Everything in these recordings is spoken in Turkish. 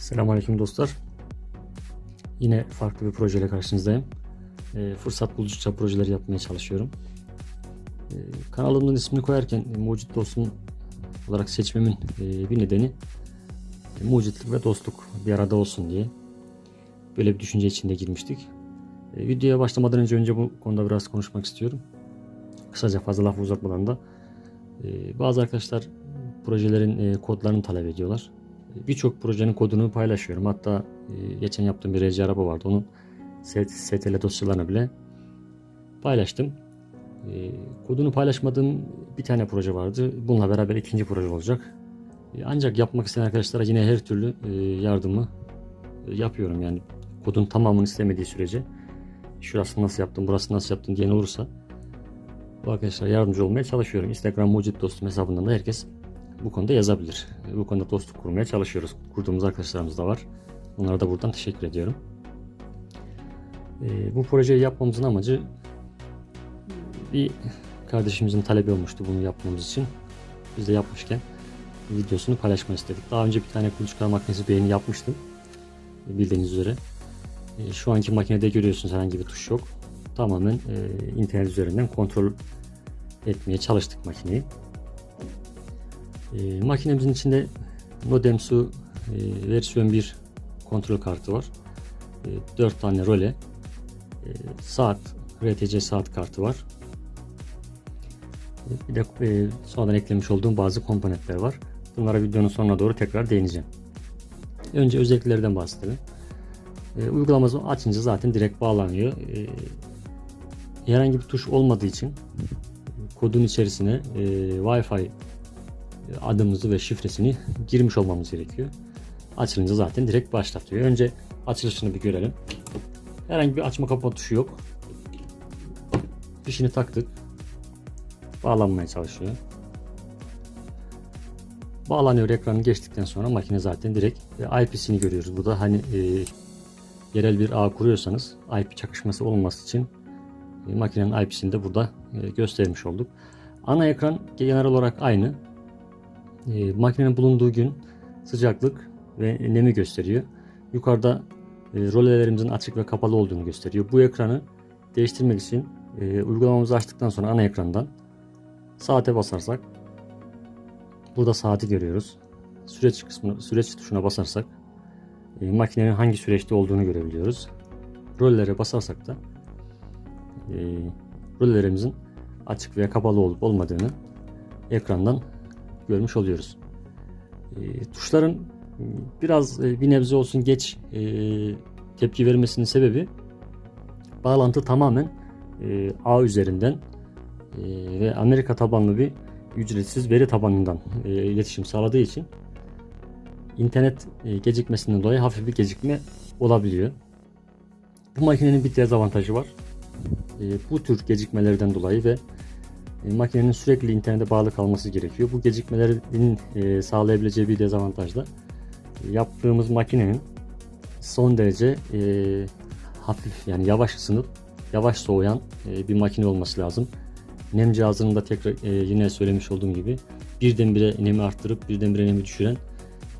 Selamünaleyküm dostlar. Yine farklı bir projeyle karşınızdayım. E, fırsat buldukça projeler yapmaya çalışıyorum. E, kanalımın ismini koyarken e, Mucit Dostum olarak seçmemin e, bir nedeni e, mucitlik ve dostluk bir arada olsun diye. Böyle bir düşünce içinde girmiştik. E, videoya başlamadan önce önce bu konuda biraz konuşmak istiyorum. Kısaca fazla lafı uzatmadan da e, bazı arkadaşlar projelerin e, kodlarını talep ediyorlar. Birçok projenin kodunu paylaşıyorum. Hatta e, geçen yaptığım bir RC araba vardı. Onun STL dosyalarını bile paylaştım. E, kodunu paylaşmadığım bir tane proje vardı. Bununla beraber ikinci proje olacak. E, ancak yapmak isteyen arkadaşlara yine her türlü yardımı yapıyorum. Yani kodun tamamını istemediği sürece şurası nasıl yaptın, burası nasıl yaptın diyen olursa bu arkadaşlara yardımcı olmaya çalışıyorum. Instagram Mucit Dostum hesabından da herkes bu konuda yazabilir. Bu konuda dostluk kurmaya çalışıyoruz. Kurduğumuz arkadaşlarımız da var. Onlara da buradan teşekkür ediyorum. Ee, bu projeyi yapmamızın amacı bir kardeşimizin talebi olmuştu bunu yapmamız için. Biz de yapmışken videosunu paylaşmak istedik. Daha önce bir tane kuluçka makinesi beğeni yapmıştım. Bildiğiniz üzere. Ee, şu anki makinede görüyorsunuz herhangi bir tuş yok. Tamamen e, internet üzerinden kontrol etmeye çalıştık makineyi. E, makinemizin içinde Modemsu e, versiyon 1 kontrol kartı var. E, 4 tane role, e, saat, RTC saat kartı var. E, bir de e, sonradan eklemiş olduğum bazı komponentler var. Bunlara videonun sonuna doğru tekrar değineceğim. Önce özelliklerden bahsedelim. E, uygulaması açınca zaten direkt bağlanıyor. E, herhangi bir tuş olmadığı için kodun içerisine e, Wi-Fi adımızı ve şifresini girmiş olmamız gerekiyor. Açılınca zaten direkt başlatıyor. Önce açılışını bir görelim. Herhangi bir açma kapama tuşu yok. Fişini taktık. Bağlanmaya çalışıyor. Bağlanıyor ekranı geçtikten sonra makine zaten direkt e, IP'sini görüyoruz. Burada hani e, yerel bir ağ kuruyorsanız IP çakışması olmaması için e, makinenin IP'sini de burada e, göstermiş olduk. Ana ekran genel olarak aynı. E, makinenin bulunduğu gün sıcaklık ve nemi gösteriyor. Yukarıda e, rolelerimizin açık ve kapalı olduğunu gösteriyor. Bu ekranı değiştirmek için e, uygulamamızı açtıktan sonra ana ekrandan saate basarsak burada saati görüyoruz. Süreç kısmına, süreç tuşuna basarsak e, makinenin hangi süreçte olduğunu görebiliyoruz. Rollere basarsak da e, rollerimizin açık veya kapalı olup olmadığını ekrandan görmüş oluyoruz. E, tuşların biraz e, bir nebze olsun geç e, tepki vermesinin sebebi bağlantı tamamen e, ağ üzerinden e, ve Amerika tabanlı bir ücretsiz veri tabanından e, iletişim sağladığı için internet e, gecikmesinden dolayı hafif bir gecikme olabiliyor. Bu makinenin bir dezavantajı var. E, bu tür gecikmelerden dolayı ve e, makinenin sürekli internete bağlı kalması gerekiyor. Bu gecikmelerin e, sağlayabileceği bir dezavantaj da e, yaptığımız makinenin son derece e, hafif yani yavaş ısınıp yavaş soğuyan e, bir makine olması lazım. Nem cihazının da tekrar e, yine söylemiş olduğum gibi birdenbire nemi arttırıp birdenbire nemi düşüren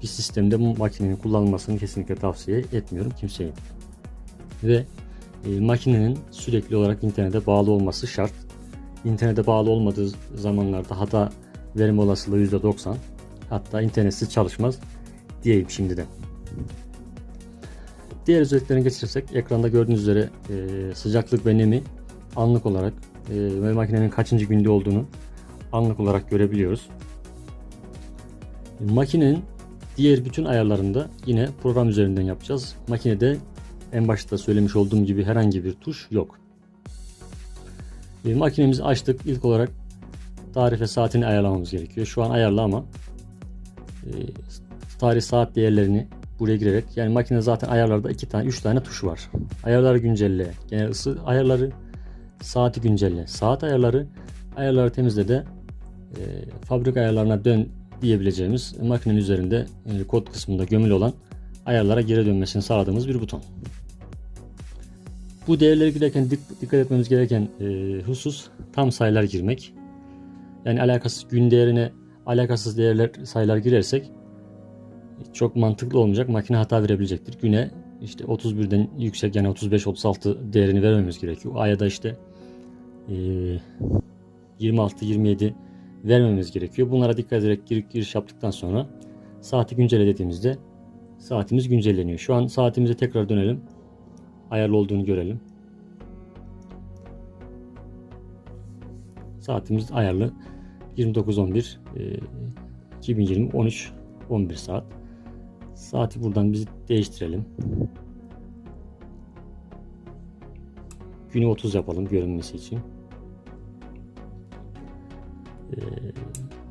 bir sistemde bu makinenin kullanılmasını kesinlikle tavsiye etmiyorum kimseye. Ve e, makinenin sürekli olarak internete bağlı olması şart. İnternete bağlı olmadığı zamanlarda hata verme olasılığı %90. Hatta internetsiz çalışmaz diyeyim şimdiden. Diğer özelliklerine geçirsek ekranda gördüğünüz üzere e, sıcaklık ve nemi anlık olarak e, ve makinenin kaçıncı günde olduğunu anlık olarak görebiliyoruz. Makinenin diğer bütün ayarlarında yine program üzerinden yapacağız. Makinede en başta söylemiş olduğum gibi herhangi bir tuş yok. E, makinemizi açtık. İlk olarak tarih saatini ayarlamamız gerekiyor. Şu an ayarlı ama e, tarih saat değerlerini buraya girerek yani makine zaten ayarlarda iki tane üç tane tuş var. Ayarları güncelle, genel ısı ayarları, saati güncelle, saat ayarları, ayarları temizle de e, fabrika ayarlarına dön diyebileceğimiz makinenin üzerinde e, kod kısmında gömülü olan ayarlara geri dönmesini sağladığımız bir buton. Bu değerleri girerken dikkat etmemiz gereken e, husus tam sayılar girmek. Yani alakasız gün değerine alakasız değerler sayılar girersek çok mantıklı olmayacak. Makine hata verebilecektir. Güne işte 31'den yüksek yani 35-36 değerini vermemiz gerekiyor. Aya da işte eee 26-27 vermemiz gerekiyor. Bunlara dikkat ederek giriş, giriş yaptıktan sonra saati güncelle dediğimizde saatimiz güncelleniyor. Şu an saatimize tekrar dönelim. Ayarlı olduğunu görelim. Saatimiz ayarlı. 29.11 e, 2020 13 11 saat. Saati buradan biz değiştirelim. Günü 30 yapalım görünmesi için. Ee,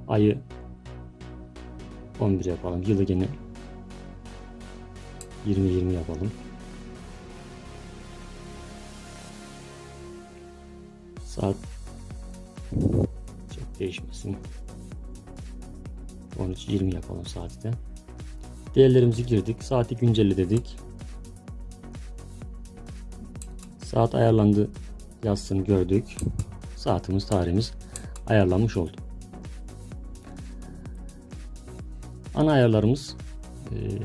ayı 11 yapalım. Yılı gene 20-20 yapalım. Saat çok değişmesin. 13-20 yapalım saati de. Değerlerimizi girdik. Saati güncelle dedik. Saat ayarlandı yazsın gördük. Saatimiz tarihimiz ayarlanmış oldu. Ana ayarlarımız eee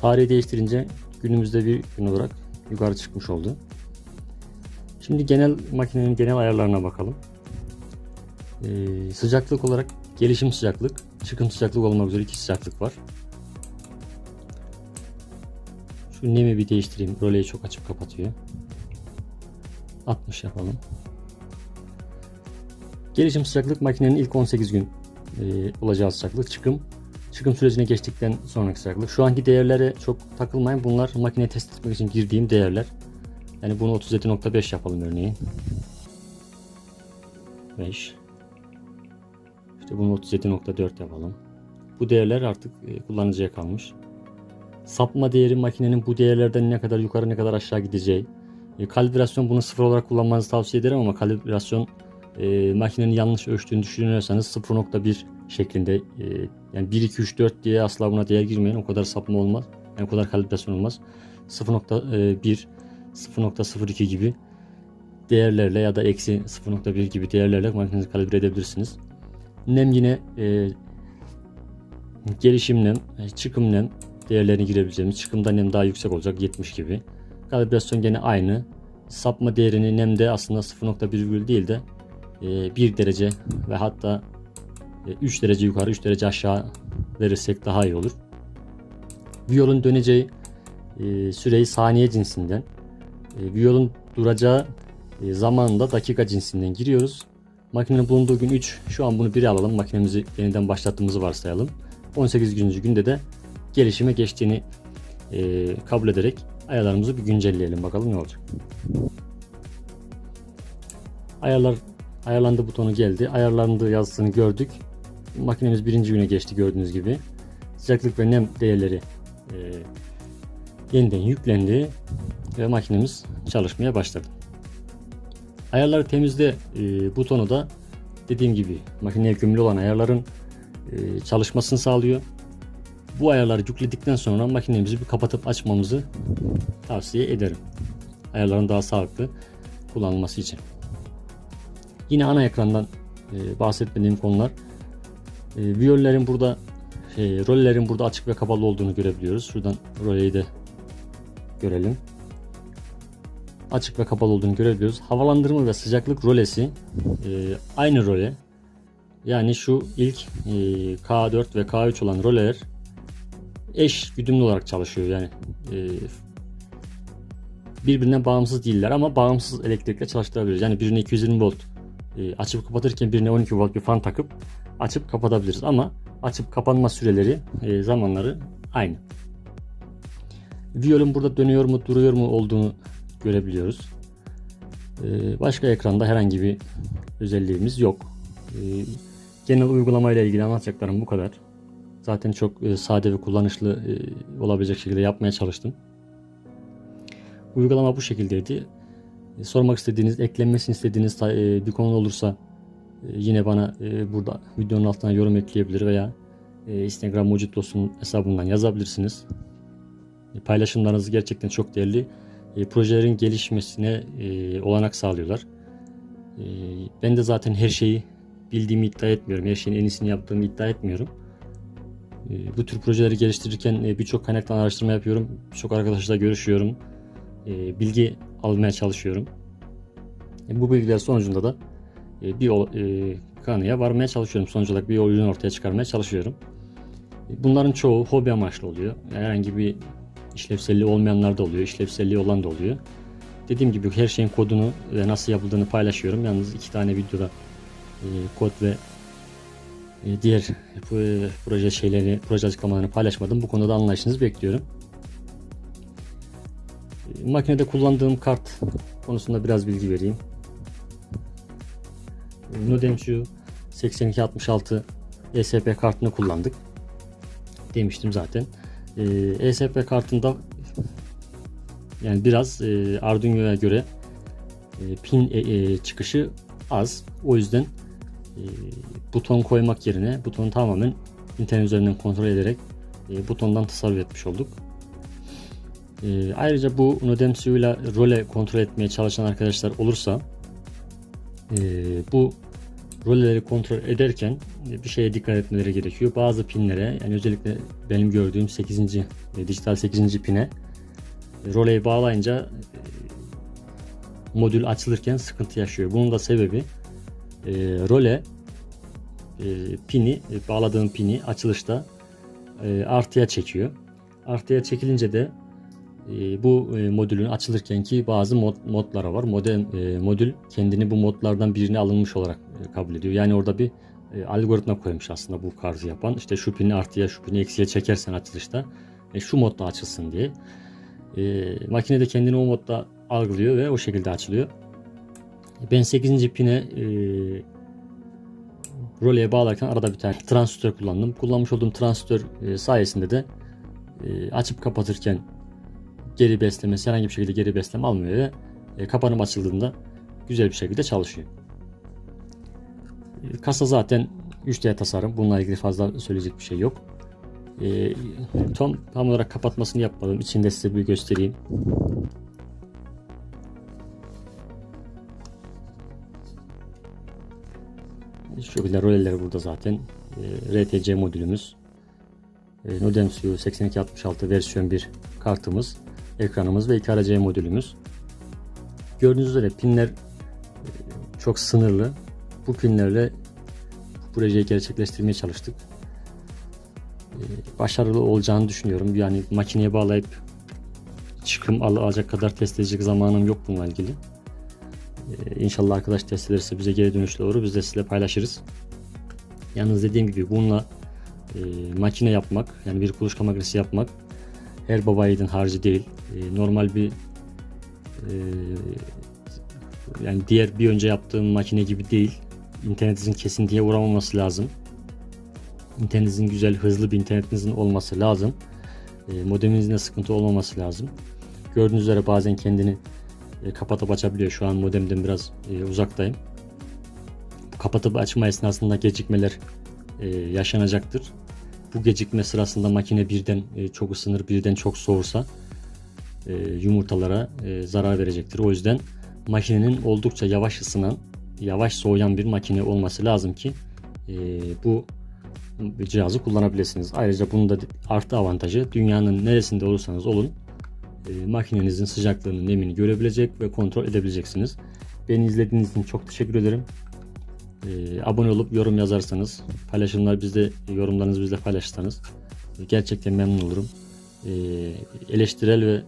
tarihi değiştirince günümüzde bir gün olarak yukarı çıkmış oldu. Şimdi genel makinenin genel ayarlarına bakalım. Eee, sıcaklık olarak gelişim sıcaklık, çıkım sıcaklık olmak üzere iki sıcaklık var. Şu nemi bir değiştireyim. Roleyi çok açıp kapatıyor. 60 yapalım. Gelişim sıcaklık makinenin ilk 18 gün e, olacağı sıcaklık. Çıkım çıkım sürecine geçtikten sonraki sıcaklık. Şu anki değerlere çok takılmayın. Bunlar makineye test etmek için girdiğim değerler. Yani bunu 37.5 yapalım örneğin. 5 İşte bunu 37.4 yapalım. Bu değerler artık e, kullanıcıya kalmış. Sapma değeri makinenin bu değerlerden ne kadar yukarı ne kadar aşağı gideceği. E, kalibrasyon bunu sıfır olarak kullanmanızı tavsiye ederim ama kalibrasyon e, makinenin yanlış ölçtüğünü düşünüyorsanız 0.1 şeklinde e, yani 1 2 3 4 diye asla buna değer girmeyin. O kadar sapma olmaz. Yani o kadar kalibrasyon olmaz. 0.1 0.02 gibi değerlerle ya da eksi 0.1 gibi değerlerle makinenizi kalibre edebilirsiniz. Nem yine e, gelişim nem, e, çıkım nem değerlerini girebileceğimiz. Çıkımda nem daha yüksek olacak 70 gibi. Kalibrasyon gene aynı. Sapma değerini nemde aslında 0.1 değil de 1 derece ve hatta 3 derece yukarı 3 derece aşağı verirsek daha iyi olur. Viyolun döneceği e, süreyi saniye cinsinden, e, viyolun duracağı e, zamanında dakika cinsinden giriyoruz. Makinenin bulunduğu gün 3. Şu an bunu 1'e alalım. Makinemizi yeniden başlattığımızı varsayalım. 18. günde de gelişime geçtiğini kabul ederek ayarlarımızı bir güncelleyelim. Bakalım ne olacak. Ayarlar ayarlandı butonu geldi. Ayarlandığı yazısını gördük. Makinemiz birinci güne geçti gördüğünüz gibi. Sıcaklık ve nem değerleri e, yeniden yüklendi ve makinemiz çalışmaya başladı. Ayarları temizle e, butonu da dediğim gibi makineye gömülü olan ayarların e, çalışmasını sağlıyor. Bu ayarları yükledikten sonra makinemizi bir kapatıp açmamızı tavsiye ederim. Ayarların daha sağlıklı kullanılması için. Yine ana ekrandan e, bahsetmediğim konular. E, burada rollerin burada açık ve kapalı olduğunu görebiliyoruz. Şuradan roleyi de görelim. Açık ve kapalı olduğunu görebiliyoruz. Havalandırma ve sıcaklık rolesi e, aynı role. Yani şu ilk e, K4 ve K3 olan roller eş güdümlü olarak çalışıyor. Yani e, birbirinden bağımsız değiller ama bağımsız elektrikle çalıştırabiliriz. Yani birine 220 volt e, açıp kapatırken birine 12 volt bir fan takıp açıp kapatabiliriz ama açıp kapanma süreleri e, zamanları aynı. Viyolun burada dönüyor mu duruyor mu olduğunu görebiliyoruz. E, başka ekranda herhangi bir özelliğimiz yok. Genel uygulama ile ilgili anlatacaklarım bu kadar. Zaten çok sade ve kullanışlı olabilecek şekilde yapmaya çalıştım. Uygulama bu şekildeydi. E, sormak istediğiniz, eklenmesini istediğiniz e, bir konu olursa e, yine bana burada videonun altına yorum ekleyebilir veya Instagram Mucit Dost'un hesabından yazabilirsiniz. Paylaşımlarınız gerçekten çok değerli. Projelerin gelişmesine olanak sağlıyorlar. Ben de zaten her şeyi bildiğimi iddia etmiyorum. Her şeyin en iyisini yaptığımı iddia etmiyorum. E, bu tür projeleri geliştirirken e, birçok kaynaktan araştırma yapıyorum. Birçok arkadaşla görüşüyorum. E, bilgi almaya çalışıyorum. E, bu bilgiler sonucunda da e, bir e, kanıya varmaya çalışıyorum. Sonuç olarak bir ürün ortaya çıkarmaya çalışıyorum. E, Bunların çoğu hobi amaçlı oluyor. Herhangi bir işlevselliği olmayanlar da oluyor, işlevselliği olan da oluyor. Dediğim gibi her şeyin kodunu ve nasıl yapıldığını paylaşıyorum. Yalnız iki tane videoda e, kod ve e, diğer e, proje şeyleri, proje açıklamalarını paylaşmadım. Bu konuda anlayışınızı bekliyorum. E, Makinede kullandığım kart konusunda biraz bilgi vereyim. E, Nodemshu 8266 ESP kartını kullandık. Demiştim zaten. E, ESP kartında yani biraz e, Arduino'ya göre e, pin e, e, çıkışı az. O yüzden e, buton koymak yerine butonu tamamen internet üzerinden kontrol ederek e, butondan tasarruf etmiş olduk. E, ayrıca bu Nodemsu ile role kontrol etmeye çalışan arkadaşlar olursa e, bu roleleri kontrol ederken bir şeye dikkat etmeleri gerekiyor. Bazı pinlere yani özellikle benim gördüğüm 8. e, dijital 8. pine e, roleyi bağlayınca e, modül açılırken sıkıntı yaşıyor. Bunun da sebebi role pini e, bağladığım pini açılışta artıya çekiyor. Artıya çekilince de e, bu e, modülün açılırken ki bazı mod, modlara var. Modem, e, modül kendini bu modlardan birini alınmış olarak e, kabul ediyor. Yani orada bir algoritma koymuş aslında bu kartı yapan. İşte şu pini artıya şu pini eksiye çekersen açılışta şu modda açılsın diye. Makine de kendini o modda algılıyor ve o şekilde açılıyor. Ben 8. pine e, roleye bağlarken arada bir tane transistör kullandım. Kullanmış olduğum transistör sayesinde de açıp kapatırken geri beslemesi herhangi bir şekilde geri besleme almıyor ve e, kapanım açıldığında güzel bir şekilde çalışıyor. E, kasa zaten 3D tasarım. Bununla ilgili fazla söyleyecek bir şey yok. E, tam, tam olarak kapatmasını yapmadım. İçinde size bir göstereyim. Şekilde roleleri burada zaten. E, RTC modülümüz. E, Nodemsu 8266 versiyon 1 kartımız, ekranımız ve 2 RC modülümüz. Gördüğünüz üzere pinler e, çok sınırlı. Bu pinlerle projeyi gerçekleştirmeye çalıştık. E, başarılı olacağını düşünüyorum. Yani makineye bağlayıp çıkım alacak kadar test edecek zamanım yok bununla ilgili. Ee, İnşallah arkadaş test ederse bize geri dönüşle olur. Biz de sizinle paylaşırız. Yalnız dediğim gibi bununla e, makine yapmak yani bir kuluçka makinesi yapmak her baba yiğidin harcı değil. E, normal bir e, yani diğer bir önce yaptığım makine gibi değil. İnternetinizin kesintiye uğramaması lazım. İnternetinizin güzel hızlı bir internetinizin olması lazım. E, modeminizin de sıkıntı olmaması lazım. Gördüğünüz üzere bazen kendini e, kapatıp açabiliyor. Şu an modemden biraz e, uzaktayım. Kapatıp açma esnasında gecikmeler e, yaşanacaktır. Bu gecikme sırasında makine birden e, çok ısınır, birden çok soğursa e, yumurtalara e, zarar verecektir. O yüzden makinenin oldukça yavaş ısınan, yavaş soğuyan bir makine olması lazım ki e, bu cihazı kullanabilirsiniz. Ayrıca bunun da artı avantajı dünyanın neresinde olursanız olun makinenizin sıcaklığını, nemini görebilecek ve kontrol edebileceksiniz. Beni izlediğiniz için çok teşekkür ederim. Abone olup yorum yazarsanız, paylaşımlar bizde, yorumlarınızı bizle paylaşırsanız gerçekten memnun olurum. Eleştirel ve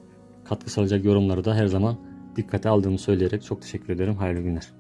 katkı sağlayacak yorumları da her zaman dikkate aldığımı söyleyerek çok teşekkür ederim. Hayırlı günler.